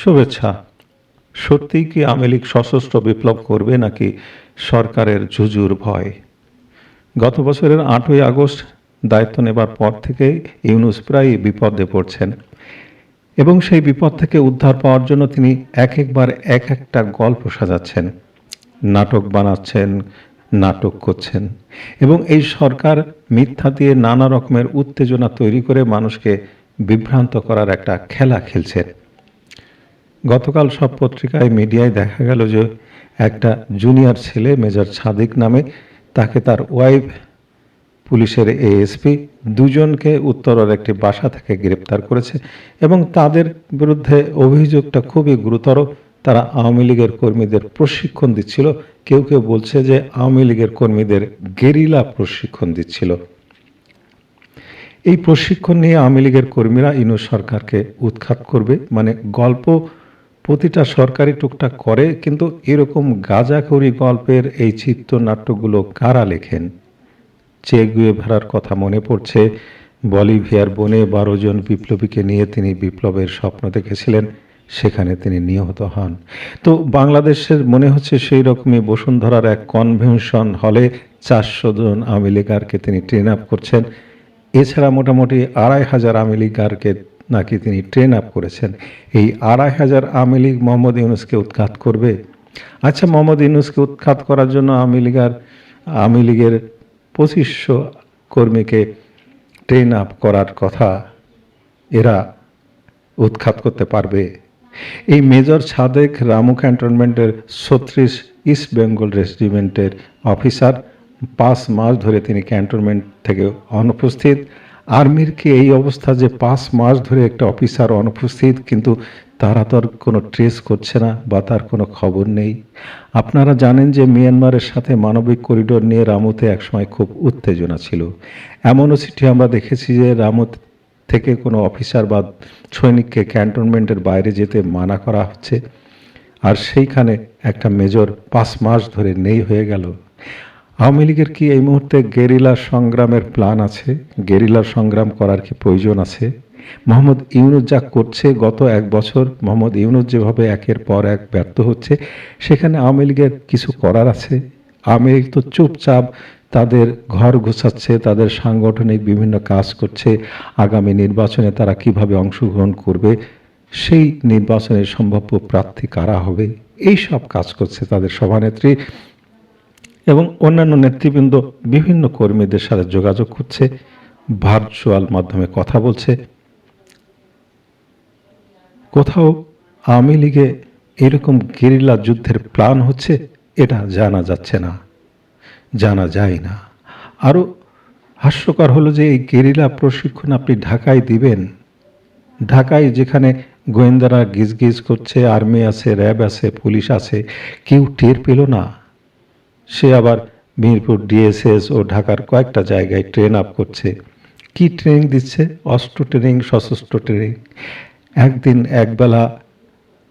শুভেচ্ছা। সত্যিই কি আওয়ামী লীগ সশস্ত্র বিপ্লব করবে নাকি সরকারের জুজুর ভয়? গত বছরের আটই আগস্ট দায়িত্ব নেবার পর থেকে ইউনুস প্রায় বিপদে পড়ছেন এবং সেই বিপদ থেকে উদ্ধার পাওয়ার জন্য তিনি এক একবার এক একটা গল্প সাজাচ্ছেন, নাটক বানাচ্ছেন, নাটক করছেন এবং এই সরকার মিথ্যা দিয়ে নানা রকমের উত্তেজনা তৈরি করে মানুষকে বিভ্রান্ত করার একটা খেলা খেলছেন। গতকাল সব পত্রিকায়, মিডিয়ায় দেখা গেল যে একটা জুনিয়র ছেলে, মেজর সাদিক নামে, তাকে তার ওয়াইফ, পুলিশের এএসপি দুজনকে উত্তরের একটি বাসা থেকে গ্রেপ্তার করেছে এবং তাদের বিরুদ্ধে অভিযোগটা খুবই গুরুতর। তারা আওয়ামী লীগের কর্মীদের প্রশিক্ষণ দিচ্ছিল। কেউ কেউ বলছে যে আওয়ামী লীগের কর্মীদের গেরিলা প্রশিক্ষণ দিচ্ছিল। এই প্রশিক্ষণ নিয়ে আওয়ামী লীগের কর্মীরা ইনু সরকারকে উৎখাত করবে মানে গল্প প্রতিটা সরকারি টুকটাক করে, কিন্তু এরকম গাঁজাখড়ি গল্পের এই চিত্রনাট্যগুলো কারা লেখেন? চে গুয়েভারার কথা মনে পড়ছে, বলিভিয়ার বনে বারো জন বিপ্লবীকে নিয়ে তিনি বিপ্লবের স্বপ্ন দেখেছিলেন, সেখানে তিনি নিহত হন। তো বাংলাদেশের মনে হচ্ছে সেই রকমই বসুন্ধরার এক কনভেনশন হলে চারশো জন আওয়ামী লীগারকে তিনি ট্রেন আপ করছেন। এছাড়া মোটামুটি আড়াই হাজার আওয়ামী লীগারকে নাকি তিনি ট্রেন আপ করেছেন? এই আড়াই হাজার আওয়ামী লীগ মোহাম্মদ ইউনুসকে উৎখাত করবে? আচ্ছা মোহাম্মদ ইউনুসকে উৎখাত করার জন্য আওয়ামী লীগার আওয়ামী লীগের পঁচিশশো কর্মীকে ট্রেন আপ করার কথা এরা উৎখাত করতে পারবে? এই মেজর সাদেক রামু ক্যান্টনমেন্টের ছত্রিশ ইস্ট বেঙ্গল রেজিমেন্টের অফিসার, পাঁচ মাস ধরে তিনি ক্যান্টনমেন্ট থেকে অনুপস্থিত। আর্মির কি এই অবস্থা যে পাঁচ মাস ধরে একটা অফিসার অনুপস্থিত, কিন্তু তারা তো কোনো ট্রেস করছে না বা তার কোনো খবর নেই? আপনারা জানেন যে মিয়ানমারের সাথে মানবিক করিডোর নিয়ে রামুতে একসময় খুব উত্তেজনা ছিল। এমনও চিঠি আমরা দেখেছি যে রামুত থেকে কোনো অফিসার বা সৈনিককে ক্যান্টনমেন্টের বাইরে যেতে মানা করা হচ্ছে। আর সেইখানে একটা মেজর পাঁচ মাস ধরে নেই হয়ে গেল। আওয়ামী লীগের কি এই মুহূর্তে গেরিলা সংগ্রামের প্ল্যান আছে? গেরিলা সংগ্রাম করার কি প্রয়োজন আছে? মোহাম্মদ ইউনুস যা করছে গত এক বছর, মোহাম্মদ ইউনুস যেভাবে একের পর এক ব্যর্থ হচ্ছে, সেখানে আওয়ামী লীগের কিছু করার আছে? আওয়ামী লীগ তো চুপচাপ তাদের ঘর গোছাচ্ছে, তাদের সাংগঠনিক বিভিন্ন কাজ করছে, আগামী নির্বাচনে তারা কীভাবে অংশগ্রহণ করবে, সেই নির্বাচনের সম্ভাব্য প্রার্থী কারা হবে? এই সব কাজ করছে তাদের সভানেত্রী এবং অন্যান্য নেতৃবৃন্দ বিভিন্ন কর্মীদের সাথে যোগাযোগ করছে ভার্চুয়াল মাধ্যমে কথা বলছে। কোথাও আওয়ামী লীগে এরকম গেরিলা যুদ্ধের প্ল্যান হচ্ছে, এটা জানা যাচ্ছে না, জানা যায় না। আরও হাস্যকর হলো যে এই গেরিলা প্রশিক্ষণ আপনি ঢাকায় দিবেন। ঢাকায় যেখানে গোয়েন্দারা গিজগিজ করছে, আর্মি আছে, র্যাব আছে, পুলিশ আছে, কেউ টের পেল না। সে আবার মিরপুর ডিএসএস ও ঢাকার কয়েকটা জায়গায় ট্রেন আপ করছে। কি ট্রেনিং দিচ্ছে? অস্ত্র ট্রেনিং সশস্ত্র ট্রেনিং একদিন একবেলা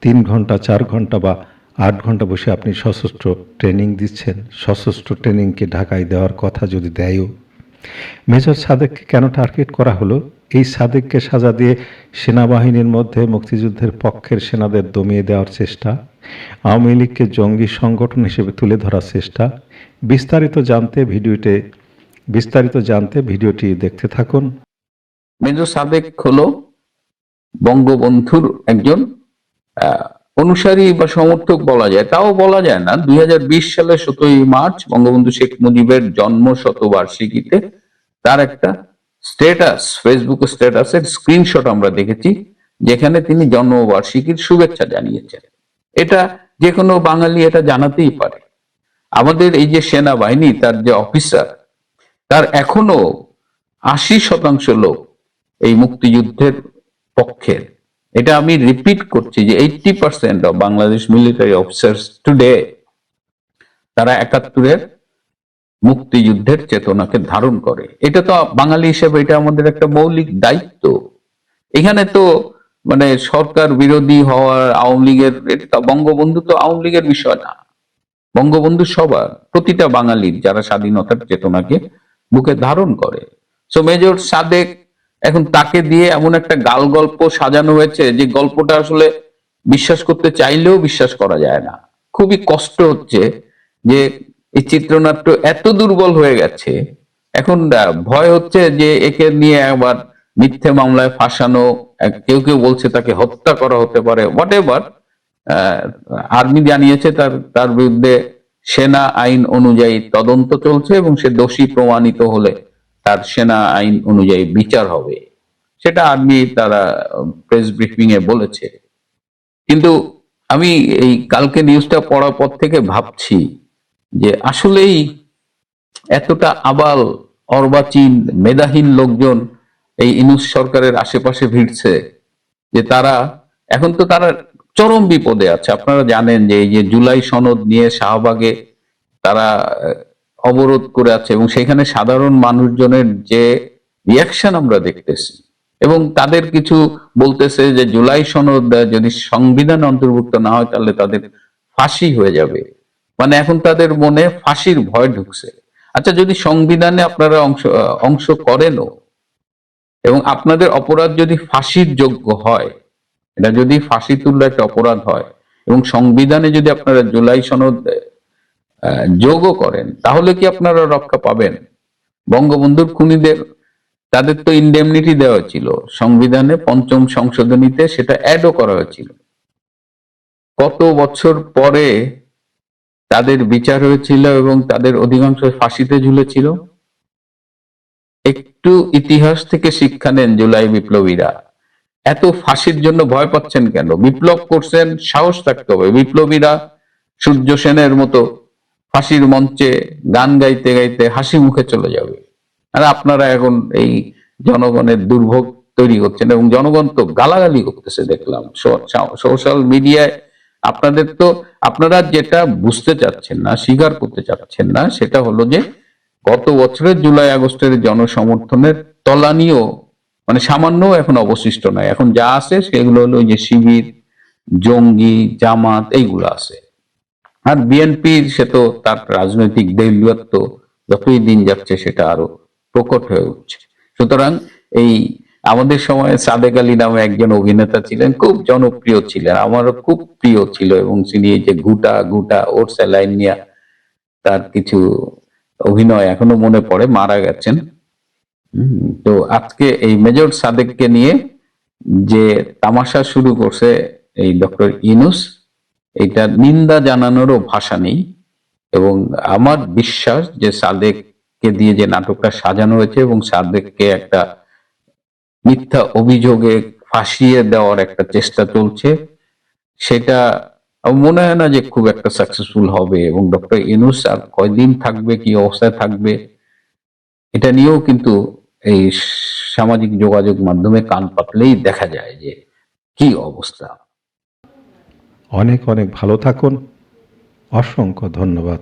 তিন ঘণ্টা, চার ঘণ্টা বা আট ঘণ্টা বসে আপনি সশস্ত্র ট্রেনিং দিচ্ছেন। সশস্ত্র ট্রেনিংকে ঢাকায় দেওয়ার কথা যদি দেয়ও। মেজর সাদেককে কেন টার্গেট করা হলো? এই সাদেককে সাজা দিয়ে সেনাবাহিনীর মধ্যে মুক্তিযুদ্ধের পক্ষের সেনাদের দমিয়ে দেওয়ার চেষ্টা। আওয়ামী লীগকে জঙ্গি সংগঠন হিসেবে তুলে ধরার চেষ্টা। বিস্তারিত জানতে ভিডিওতে, বিস্তারিত জানতে ভিডিওটি দেখতে থাকুন। মেজর সাদেক হলো বঙ্গবন্ধুর একজন অনুসারী বা সমর্থক বলা যায়। তাও বলা যায় না, দুই সালে সতেরোই মার্চ বঙ্গবন্ধু শেখ মুজিবের জন্ম শতবার্ষিকীতে তার একটা স্ট্যাটাস ফেসবুক স্ট্যাটাসের স্ক্রিনশট আমরা দেখেছি, যেখানে তিনি জন্মবার্ষিকীর শুভেচ্ছা জানিয়েছেন। এটা যে কোনো বাঙালি এটা জানাতেই পারে। আমাদের এই যে সেনাবাহিনী, তার যে অফিসার, তার এখনও আশি শতাংশ লোক এই মুক্তিযুদ্ধের পক্ষের। এটা আমি রিপিট করছি যে eighty percent of Bangladesh military officers today তারা একাত্তরের মুক্তিযুদ্ধের চেতনাকে ধারণ করে। এটা তো বাঙালি হিসেবে এটা আমাদের একটা মৌলিক দায়িত্ব। এখানে তো মানে সরকার বিরোধী হওয়ার আওয়ামী লীগের, এটা বঙ্গবন্ধু তো আওয়ামী লীগের বিষয় না। বঙ্গবন্ধু সবার প্রতিটা বাঙালির যারা স্বাধীনতার চেতনাকে বুকে ধারণ করে। সো মেজর সাদেক এখন তাকে দিয়ে এমন একটা গাল গল্প সাজানো হয়েছে যে গল্পটা আসলে বিশ্বাস করতে চাইলেও বিশ্বাস করা যায় না। খুবই কষ্ট হচ্ছে যে এই চিত্রনাট্য এত দুর্বল হয়ে গেছে। এখন ভয় হচ্ছে যে একে নিয়ে আবার মিথ্যে মামলায় ফাঁসানো কেউ কেউ বলছে তাকে হত্যা করা হতে পারে হোয়াট এভার আর্মি জানিয়েছে তার তার বিরুদ্ধে সেনা আইন অনুযায়ী তদন্ত চলছে এবং সে দোষী প্রমাণিত হলে তার সেনা আইন অনুযায়ী বিচার হবে। সেটা আর্মি তারা প্রেস ব্রিফিং এ বলেছে। কিন্তু আমি এই কালকে নিউজটা পড়ার পর থেকে ভাবছি যে আসলেই এতটা আবাল, অর্বাচীন, মেধাহীন লোকজন এই ইনুস সরকারের আশেপাশে ভিড়ছে যে তারা, এখন তো তারা চরম বিপদে আছে। আপনারা জানেন যে এই যে জুলাই সনদ নিয়ে শাহবাগে তারা অবরোধ করে আছে এবং সেখানে সাধারণ মানুষজনের যে রিয়াকশন আমরা দেখতেছি এবং তাদের কিছু বলতেছে যে জুলাই সনদ যদি সংবিধান অন্তর্ভুক্ত না হয় তাহলে তাদের ফাঁসি হয়ে যাবে। মানে এখন তাদের মনে ফাঁসির ভয় ঢুকছে। আচ্ছা যদি সংবিধানে আপনারা অংশ অংশ করেনও এবং আপনাদের অপরাধ যদি ফাঁসির যোগ্য হয়, এটা যদি ফাঁসি তুল্য একটা অপরাধ হয়, এবং সংবিধানে যদি আপনারা জুলাই সনদ যোগও করেন, তাহলে কি আপনারা রক্ষা পাবেন? বঙ্গবন্ধুর খুনিদের, তাদের তো ইন্ডেমনিটি দেওয়া ছিল। সংবিধানে পঞ্চম সংশোধনীতে সেটা অ্যাডও করা হয়েছিল। কত বছর পরে তাদের বিচার হয়েছিল এবং তাদের অধিকাংশ ফাঁসিতে ঝুলেছিল? একটু ইতিহাস থেকে শিক্ষা নেন জুলাই বিপ্লবীরা। এত ফাঁসির জন্য ভয় পাচ্ছেন কেন? বিপ্লব করছেন, সাহস থাকতে হবে। বিপ্লবীরা সূর্য সেনের মতো ফাঁসির মঞ্চে গান গাইতে গাইতে হাসি মুখে চলে যাবে। আর আপনারা এখন এই জনগণের দুর্ভোগ তৈরি করছেন এবং জনগণ তো গালাগালি করতেছে, দেখলাম। সোশ্যাল মিডিয়ায় আপনাদের তো আপনারা যেটা বুঝতে চাচ্ছেন না, স্বীকার করতে চাচ্ছেন না, সেটা হলো যে গত বছরের জুলাই আগস্টের জনসমর্থনের তলানিও মানে সামান্য এখন অবশিষ্ট নয় এখন যা আছে সেগুলো হলো যে শিবির, জঙ্গি, জামাত, এইগুলো আছে। আর বিএনপির, সে তো তার রাজনৈতিক দেউলিয়ত্ব যতই দিন যাচ্ছে সেটা আরও প্রকট হয়ে উঠছে। সুতরাং এই আমাদের সময় সাদেক আলী নামে একজন অভিনেতা ছিলেন, খুব জনপ্রিয় ছিলেন, আমারও খুব প্রিয় ছিল এবং তিনি এই যে গুটা গুটা ওর স্যালাইন নিয়ে তার কিছু অভিনয় এখনও মনে পড়ে মারা গেছেন। তো আজকে এই মেজর সাদেককে নিয়ে যে তামাশা শুরু করছে এই ডক্টর ইনুস এটা নিন্দা জানানোরও ভাষা নেই এবং আমার বিশ্বাস যে সাদেককে দিয়ে যে নাটকটা সাজানো হয়েছে এবং সাদেককে একটা মিথ্যা অভিযোগে ফাঁসিয়ে দেওয়ার একটা চেষ্টা চলছে সেটা মনে হয় না যে খুব একটা সাকসেসফুল হবে এবং ডক্টর ইনুস আর কয়দিন থাকবে, কি অবস্থায় থাকবে, এটা নিয়েও কিন্তু এই সামাজিক যোগাযোগ মাধ্যমে কান পাতলেই দেখা যায় যে কি অবস্থা। অনেক অনেক ভালো থাকুন। অসংখ্য ধন্যবাদ।